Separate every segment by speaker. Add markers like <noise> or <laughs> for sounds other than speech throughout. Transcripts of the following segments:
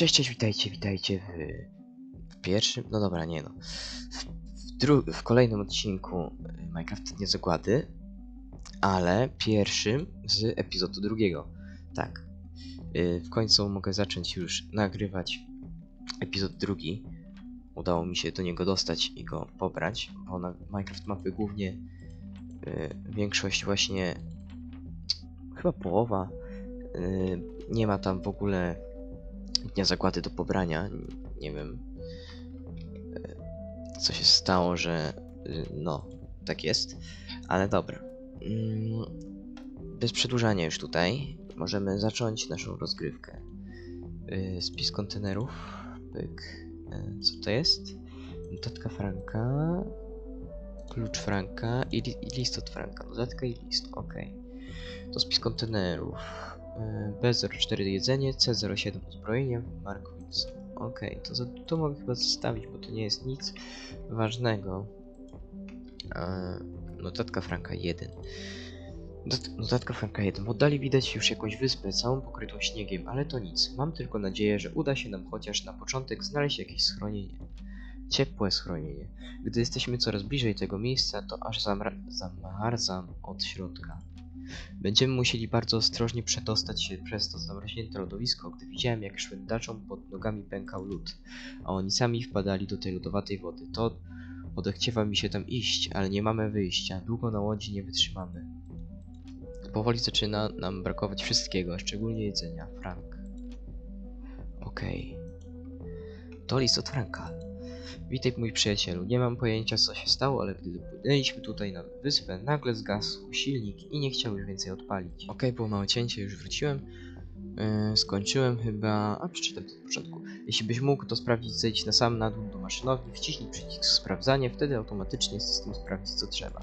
Speaker 1: Cześć, cześć, witajcie, witajcie w, pierwszym, no dobra, nie no, w, w, kolejnym odcinku Minecraft Niezagłady, ale pierwszym z epizodu drugiego. Tak, y, w końcu mogę zacząć już nagrywać epizod drugi. Udało mi się do niego dostać i go pobrać, bo na Minecraft mapy głównie y, większość właśnie, chyba połowa, y, nie ma tam w ogóle dnia zagłady do pobrania. Nie wiem, e, co się stało, że y, no, tak jest, ale dobra. Mm, Bez przedłużania już tutaj możemy zacząć naszą rozgrywkę. Y, Spis kontenerów, pyk. E, Co to jest? Notatka Franka, klucz Franka i, li- i list od Franka. Notatka i list, ok. To spis kontenerów. E, B04 jedzenie, C07 uzbrojenie, Mark. Okej, to, za- to mogę chyba zostawić, bo to nie jest nic ważnego. E, notatka Franka 1. Not- Notatka Franka 1. W oddali widać już jakąś wyspę, całą pokrytą śniegiem, ale to nic. Mam tylko nadzieję, że uda się nam chociaż na początek znaleźć jakieś schronienie. Ciepłe schronienie. Gdy jesteśmy coraz bliżej tego miejsca, to aż zamarzam od środka. Będziemy musieli bardzo ostrożnie przedostać się przez to zamroźnięte lodowisko, gdy widziałem jak szwędaczom pod nogami pękał lód, a oni sami wpadali do tej lodowatej wody. To odechciewa mi się tam iść, ale nie mamy wyjścia. Długo na łodzi nie wytrzymamy. Powoli zaczyna nam brakować wszystkiego, szczególnie jedzenia. Frank. Okej. To list od Franka. Witaj mój przyjacielu. Nie mam pojęcia co się stało, ale gdy dopłynęliśmy tutaj na wyspę, nagle zgasł silnik i nie chciał już więcej odpalić. Okej, było małe cięcie, już wróciłem. Yy, skończyłem chyba... A, przeczytam to od początku. Jeśli byś mógł to sprawdzić, zejdź na sam na do maszynowni, wciśnij przycisk sprawdzanie, wtedy automatycznie system sprawdzi co trzeba.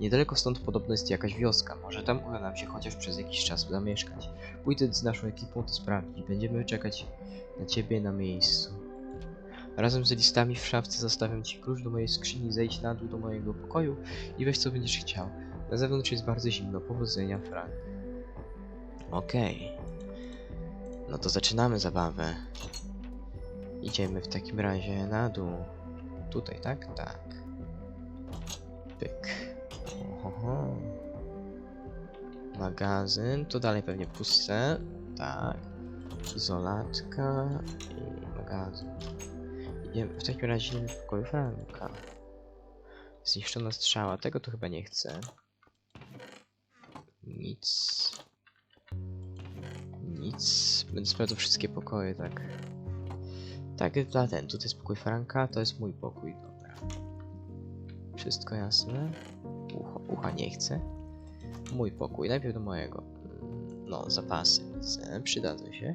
Speaker 1: Niedaleko stąd podobno jest jakaś wioska, może tam uda nam się chociaż przez jakiś czas zamieszkać. Pójdę z naszą ekipą to sprawdzić, będziemy czekać na ciebie na miejscu. Razem z listami w szafce zostawiam ci klucz do mojej skrzyni, zejdź na dół do mojego pokoju i weź co będziesz chciał. Na zewnątrz jest bardzo zimno, powodzenia Frank. Okej. No to zaczynamy zabawę. Idziemy w takim razie na dół. Tutaj, tak? Tak. Pyk. Ohoho. Magazyn, to dalej pewnie puste. Tak. Izolatka i magazyn. W takim razie idziemy w pokoju Franka. Zniszczona strzała, tego to chyba nie chcę. Nic. Nic. Będę sprawdzał wszystkie pokoje, tak. Tak, dla ten. Tutaj jest pokój Franka, to jest mój pokój, dobra. Wszystko jasne. Ucho, ucha nie chcę. Mój pokój, najpierw do mojego. No, zapasy widzę, przydadzą się.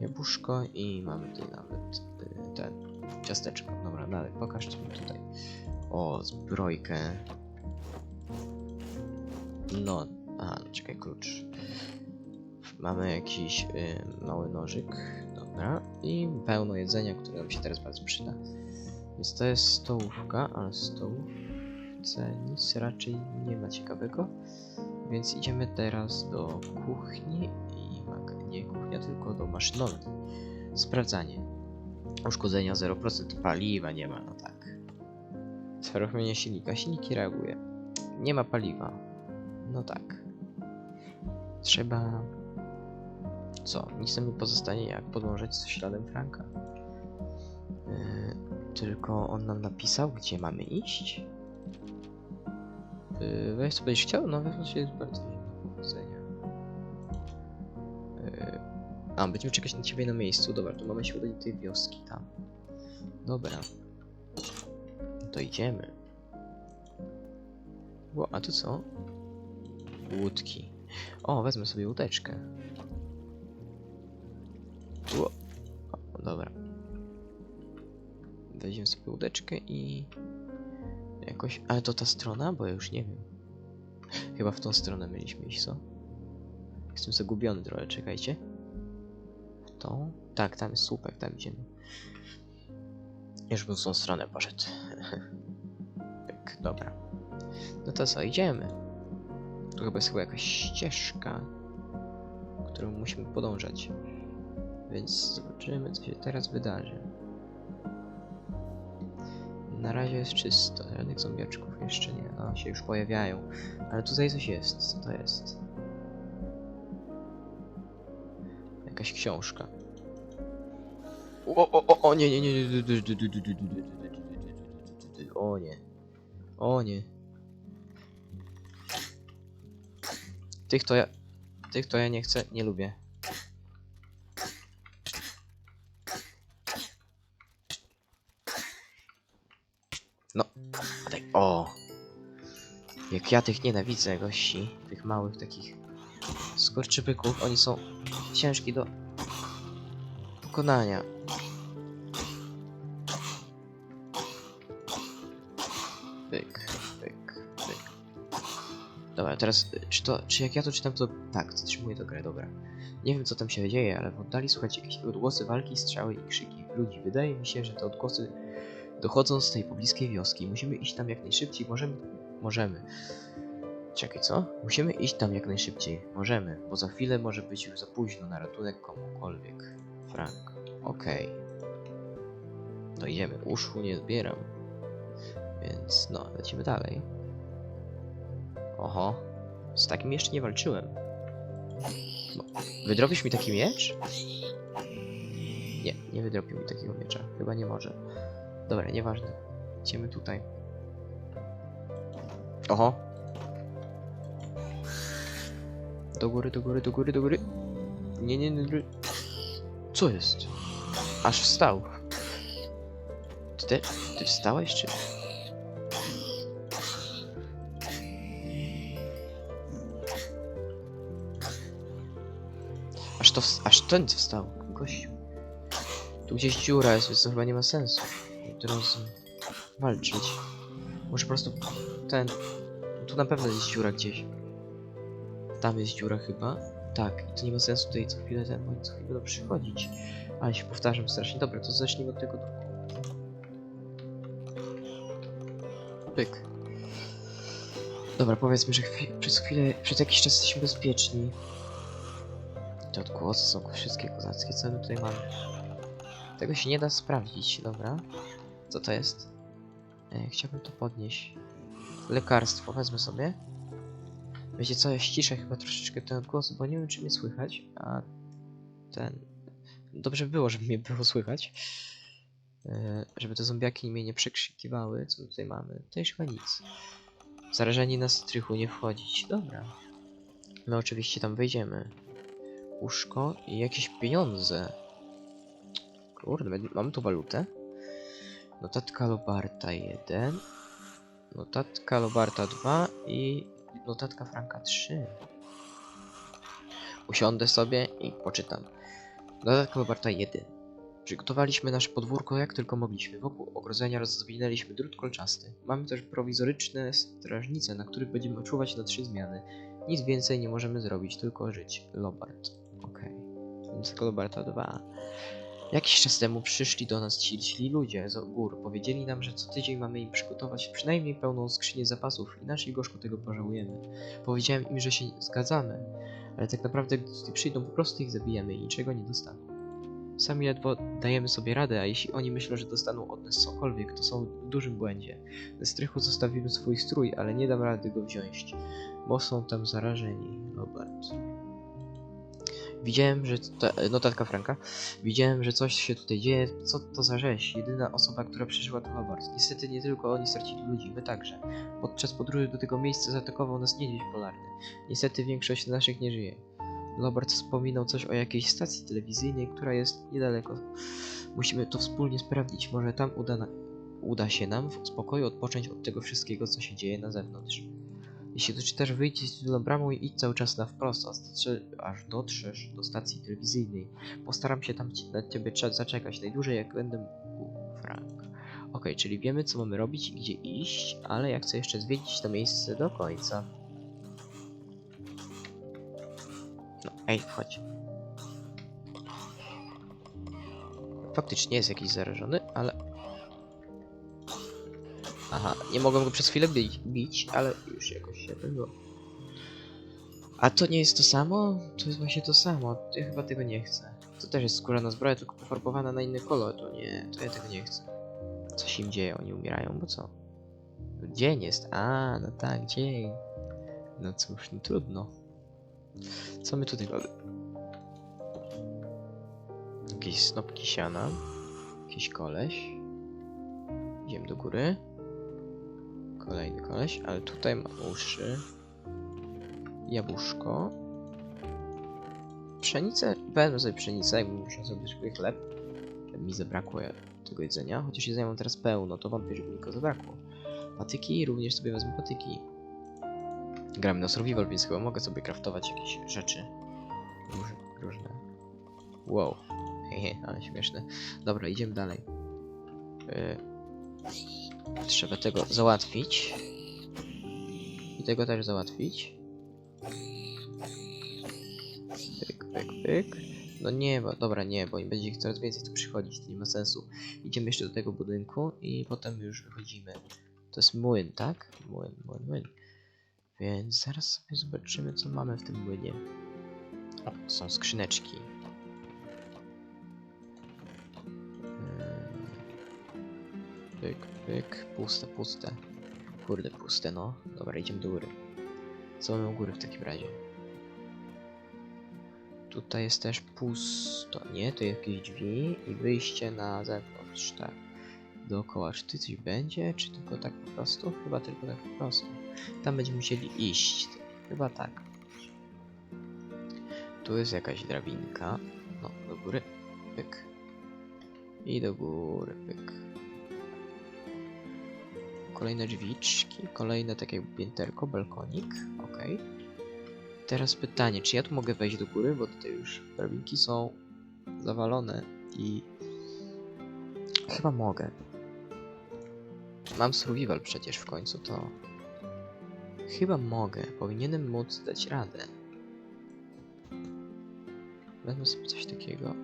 Speaker 1: Jabłuszko i mamy tutaj nawet y, ten ciasteczko. Dobra, dalej, pokaż co mi tutaj. O, zbrojkę. No, a, czekaj, klucz. Mamy jakiś y, mały nożyk, dobra, i pełno jedzenia, które nam się teraz bardzo przyda. Więc to jest stołówka, ale stołówce nic raczej nie ma ciekawego. Więc idziemy teraz do kuchni i mag- nie kuchnia, tylko do maszynowni. Sprawdzanie. Uszkodzenia 0%, paliwa nie ma, no tak. Sparochmienie silnika, silnik nie reaguje. Nie ma paliwa. No tak. Trzeba... Co? Nic nam nie pozostanie jak podążać za śladem Franka. Yy, tylko on nam napisał, gdzie mamy iść. Yy, weź co będziesz chciał? No wewnątrz jest bardzo a, będziemy czekać na ciebie na miejscu. Dobra, to mamy się udać do tej wioski tam. Dobra. To idziemy. Ło, a tu co? Łódki. O, wezmę sobie łódeczkę. O, dobra. Weźmiemy sobie łódeczkę i... Jakoś... Ale to ta strona? Bo ja już nie wiem. Chyba w tą stronę mieliśmy iść, co? Jestem zagubiony trochę, czekajcie. Tak, tam jest słupek, tam idziemy. Już bym w tą stronę poszedł. <laughs> tak, dobra. No to co, idziemy. Tu chyba jest chyba jakaś ścieżka, którą musimy podążać. Więc zobaczymy, co się teraz wydarzy. Na razie jest czysto, żadnych zombiaczków jeszcze nie. No, się już pojawiają. Ale tutaj coś jest. Co to jest? Jakaś książka. O, o, o, o, nie, nie, nie, nie, o nie. O nie. Tych to ja... Tych to ja nie chcę, nie lubię. No, tak, o. Jak ja tych nienawidzę gości, tych małych takich skorczypyków, oni są ciężki do pokonania. Pyk, pyk, pyk. Dobra, teraz, czy to, czy jak ja to czytam, to tak, zatrzymuję to grę, dobra. Nie wiem co tam się dzieje, ale w oddali słychać jakieś odgłosy walki, strzały i krzyki ludzi. Wydaje mi się, że te odgłosy dochodzą z tej pobliskiej wioski. Musimy iść tam jak najszybciej, możemy... Możemy. Czekaj, co? Musimy iść tam jak najszybciej. Możemy, bo za chwilę może być już za późno na ratunek komukolwiek. Frank. Okej. To idziemy. Uszu nie zbieram. Więc no, lecimy dalej. Oho. Z takim jeszcze nie walczyłem. No, wydrobisz mi taki miecz? Nie, nie wydrobił mi takiego miecza. Chyba nie może. Dobra, nieważne. Idziemy tutaj. Oho. Do góry, do góry, do góry, do góry. Nie, nie, nie. nie. Co jest? Aż wstał. Ty, ty wstałeś, czy... Aż to, aż ten wstał, gościu. Tu gdzieś dziura jest, więc to chyba nie ma sensu. Teraz walczyć. Może po prostu ten... Tu na pewno jest dziura gdzieś. Tam jest dziura chyba. Tak, to nie ma sensu tutaj co chwilę ten, bo co chwilę przychodzić. Ale się powtarzam strasznie. Dobra, to zacznijmy od tego. Pyk. Dobra, powiedzmy, że chwi przez chwilę, przez jakiś czas jesteśmy bezpieczni. Te odgłosy są wszystkie kozackie, co my tutaj mamy? Tego się nie da sprawdzić, dobra. Co to jest? E, chciałbym to podnieść. Lekarstwo, wezmę sobie. Wiecie co, ja ściszę chyba troszeczkę ten odgłos, bo nie wiem czy mnie słychać, a ten... Dobrze by było, żeby mnie było słychać. E, żeby te zombiaki mnie nie przekrzykiwały. Co tutaj mamy? To już chyba nic. Zarażeni na strychu, nie wchodzić. Dobra. My oczywiście tam wejdziemy. Łóżko i jakieś pieniądze. Kurde, mamy tu walutę. Notatka Lobarta 1. Notatka Lobarta 2 i notatka Franka 3. Usiądę sobie i poczytam. Notatka Lobarta 1. Przygotowaliśmy nasze podwórko jak tylko mogliśmy. Wokół ogrodzenia rozwinęliśmy drut kolczasty. Mamy też prowizoryczne strażnice, na których będziemy czuwać na trzy zmiany. Nic więcej nie możemy zrobić, tylko żyć. Lobart. Okej. Notatka Lobarta 2. Jakiś czas temu przyszli do nas ci źli ludzie z gór. Powiedzieli nam, że co tydzień mamy im przygotować przynajmniej pełną skrzynię zapasów, inaczej gorzko tego pożałujemy. Powiedziałem im, że się zgadzamy, ale tak naprawdę gdy tutaj przyjdą, po prostu ich zabijemy i niczego nie dostaną. Sami ledwo dajemy sobie radę, a jeśli oni myślą, że dostaną od nas cokolwiek, to są w dużym błędzie. Ze strychu zostawimy swój strój, ale nie dam rady go wziąć, bo są tam zarażeni, Robert. Widziałem, że... Ta, notatka Franka. Widziałem, że coś się tutaj dzieje. Co to za rzeź? Jedyna osoba, która przeżyła to Lobart. Niestety nie tylko oni stracili ludzi, my także. Podczas podróży do tego miejsca zaatakował nas niedźwiedź polarny. Niestety większość naszych nie żyje. Lobart wspominał coś o jakiejś stacji telewizyjnej, która jest niedaleko. Musimy to wspólnie sprawdzić. Może tam uda, na... uda się nam w spokoju odpocząć od tego wszystkiego, co się dzieje na zewnątrz. Jeśli doczytasz, wyjdź z tylną bramą i idź cały czas na wprost, aż dotrze- aż dotrzesz do stacji telewizyjnej. Postaram się tam na ciebie zaczekać najdłużej jak będę mógł, Frank. Okej, czyli wiemy co mamy robić i gdzie iść, ale ja chcę jeszcze zwiedzić to miejsce do końca. No, ej, chodź. Faktycznie jest jakiś zarażony, ale... Aha, nie mogłem go przez chwilę bić, bić ale już jakoś się było. A to nie jest to samo? To jest właśnie to samo. Ja chyba tego nie chcę. To też jest skórzana zbroja, tylko pofarbowana na inny kolor. To nie, to ja tego nie chcę. Co się im dzieje? Oni umierają, bo co? Dzień jest. A, no tak, dzień. No cóż, no trudno. Co my tutaj mamy? Jakieś snopki siana. Jakiś koleś. Idziemy do góry. Kolejny koleś, ale tutaj ma uszy. Jabłuszko. Pszenicę. Wezmę sobie pszenicę, jakbym musiał zrobić swój chleb. Mi zabrakło tego jedzenia, chociaż jedzenia mam teraz pełno, to wątpię, żeby mi go zabrakło. Patyki, również sobie wezmę patyki. Gramy na survival, więc chyba mogę sobie craftować jakieś rzeczy. Różne. Wow. <laughs> Hehe, ale śmieszne. Dobra, idziemy dalej. Yy, trzeba tego załatwić. I tego też załatwić. Pyk, pyk, pyk. No nie, bo, dobra, nie, bo im będzie ich coraz więcej tu przychodzić, to nie ma sensu. Idziemy jeszcze do tego budynku i potem już wychodzimy. To jest młyn, tak? Młyn, młyn, młyn. Więc zaraz sobie zobaczymy, co mamy w tym młynie. O, są skrzyneczki. Pyk, pyk, puste, puste. Kurde, puste, no. Dobra, idziemy do góry. Co mamy u góry w takim razie? Tutaj jest też pusto. Nie, to jakieś drzwi i wyjście na zewnątrz, tak. Dookoła. Czy tu coś będzie, czy tylko tak po prostu? Chyba tylko tak po prostu. Tam będziemy musieli iść. Chyba tak. Tu jest jakaś drabinka. No, do góry. Pyk. I do góry. Pyk. Kolejne drzwiczki. Kolejne takie pięterko, balkonik. Okej. Teraz pytanie, czy ja tu mogę wejść do góry, bo tutaj już drabinki są zawalone i chyba mogę. Mam survival przecież w końcu, to chyba mogę. Powinienem móc dać radę. Wezmę sobie coś takiego.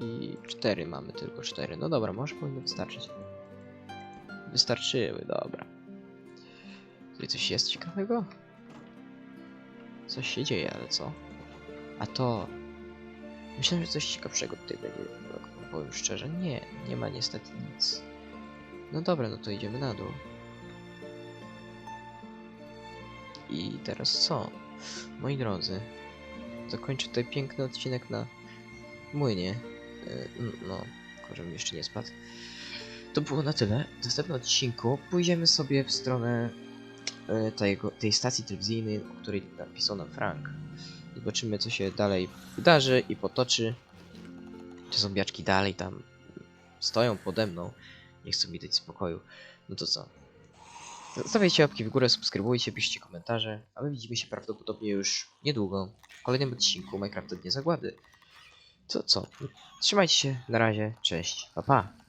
Speaker 1: I cztery mamy, tylko cztery. No dobra, może powinno wystarczyć. Wystarczyły, dobra. Tutaj coś jest ciekawego? Coś się dzieje, ale co? A to... Myślałem, że coś ciekawszego tutaj będzie, no, powiem szczerze. Nie, nie ma niestety nic. No dobra, no to idziemy na dół. I teraz co? Moi drodzy, zakończę tutaj piękny odcinek na młynie. Yy, n- No, tylko żebym jeszcze nie spadł. To było na tyle. W następnym odcinku pójdziemy sobie w stronę e, tego, tej stacji telewizyjnej, o której napisał nam Frank. Zobaczymy, co się dalej wydarzy i potoczy. Te zombiaczki dalej tam stoją pode mną. Nie chcą mi dać spokoju. No to co? Zostawiajcie łapki w górę, subskrybujcie, piszcie komentarze, a my widzimy się prawdopodobnie już niedługo w kolejnym odcinku Minecraft Dnie Zagłady. To co? Trzymajcie się, na razie, cześć, pa pa!